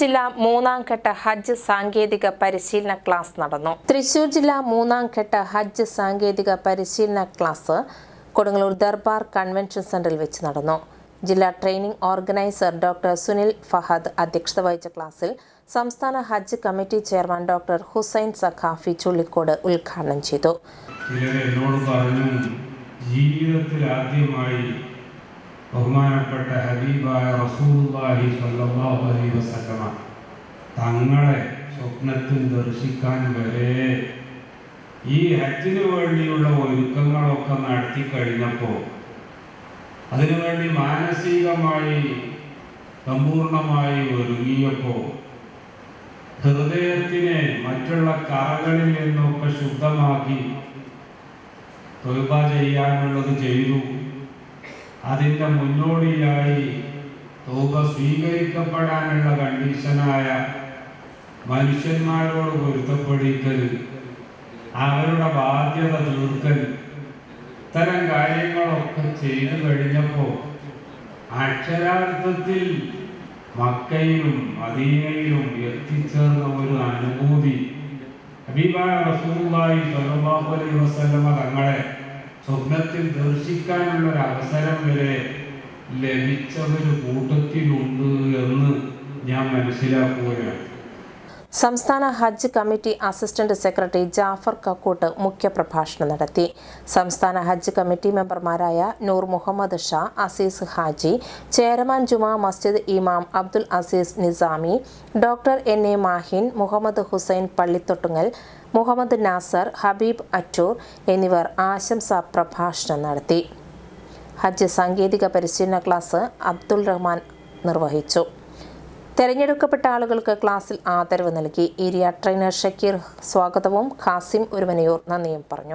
ജില്ല മൂന്നാം ഘട്ട ഹജ്ജ് സാങ്കേതിക പരിശീലന ക്ലാസ് നടന്നു. തൃശൂർ ജില്ല മൂന്നാം ഘട്ട ഹജ്ജ് സാങ്കേതിക പരിശീലന ക്ലാസ് കൊടുങ്ങല്ലൂർ ദർബാർ കൺവെൻഷൻ സെന്ററിൽ വെച്ച് നടന്നു. ജില്ലാ training organiser doctor Sunil Fahad അധ്യക്ഷത വഹിച്ച ക്ലാസ്സിൽ സംസ്ഥാന ഹജ്ജ് committee chairman doctor Hussain Saqafi Chullikode ഉദ്ഘാടനം ചെയ്തു. ജീവിതത്തിൽ ആദ്യമായി ബഹുമാനപ്പെട്ട ഹബീബായ റസൂലുള്ളാഹി സ്വല്ലല്ലാഹു അലൈഹി വസല്ലമ തങ്ങളെ സ്വപ്നത്തിൽ ദർശിക്കാൻ വരെ ഈ ഹജ്ജിന് വേണ്ടിയുള്ള ഒരുക്കങ്ങളൊക്കെ നടത്തി കഴിഞ്ഞപ്പോൾ അതിനുവേണ്ടി മാനസികമായി സമ്പൂർണമായി ഒരുങ്ങിയപ്പോൾ ഹൃദയത്തിനെ മറ്റുള്ള കറകളിൽ നിന്നൊക്കെ ശുദ്ധമാക്കി തൊഴുപ ചെയ്യാനുള്ളത് ചെയ്തു. അതിന്റെ മുന്നോടിയായി തോപ സ്വീകരിക്കപ്പെടാനുള്ള കണ്ടീഷനായ മനുഷ്യന്മാരോട് പൊരുത്തപ്പെടിക്കൽ അവരുടെ ബാധ്യത തീർക്കൽ ഇത്തരം കാര്യങ്ങളൊക്കെ ചെയ്തു കഴിഞ്ഞപ്പോൾ അക്ഷരാർത്ഥത്തിൽ മക്കയിലും മദീനയിലും എത്തിച്ചേർന്ന ഒരു അനുഭൂതി. അലൈഹി വസല്ലമ തങ്ങളെ സ്വപ്നത്തിൽ ദർശിക്കാനുള്ള ഒരു അവസരം വരെ ലഭിച്ച ഒരു കൂട്ടത്തിലുണ്ട് എന്ന് ഞാൻ മനസ്സിലാക്കുകയാണ്. സംസ്ഥാന ഹജ്ജ് committee assistant secretary Jafar Kakkoot മുഖ്യപ്രഭാഷണം നടത്തി. സംസ്ഥാന ഹജ്ജ് കമ്മിറ്റി മെമ്പർമാരായ നൂർ മുഹമ്മദ് ഷാ അസീസ് ഹാജി ചേരമാൻ ജുമാ മസ്ജിദ് ഇമാം Abdul Aziz Nizami doctor N A Mahin Muhammad Hussain Pallithottungal Muhammad Nasar Habeeb Attoor എന്നിവർ ആശംസാ പ്രഭാഷണം നടത്തി. ഹജ്ജ് സാങ്കേതിക പരിശീലന ക്ലാസ് അബ്ദുൾ റഹ്മാൻ നിർവഹിച്ചു. തെരഞ്ഞെടുക്കപ്പെട്ട ആളുകൾക്ക് ക്ലാസ്സിൽ ആദരവ് നൽകി. ഏരിയ ട്രെയിനർ ഷക്കീർ സ്വാഗതവും ഖാസിം ഒരുമനയൂർ നന്ദിയും പറഞ്ഞു.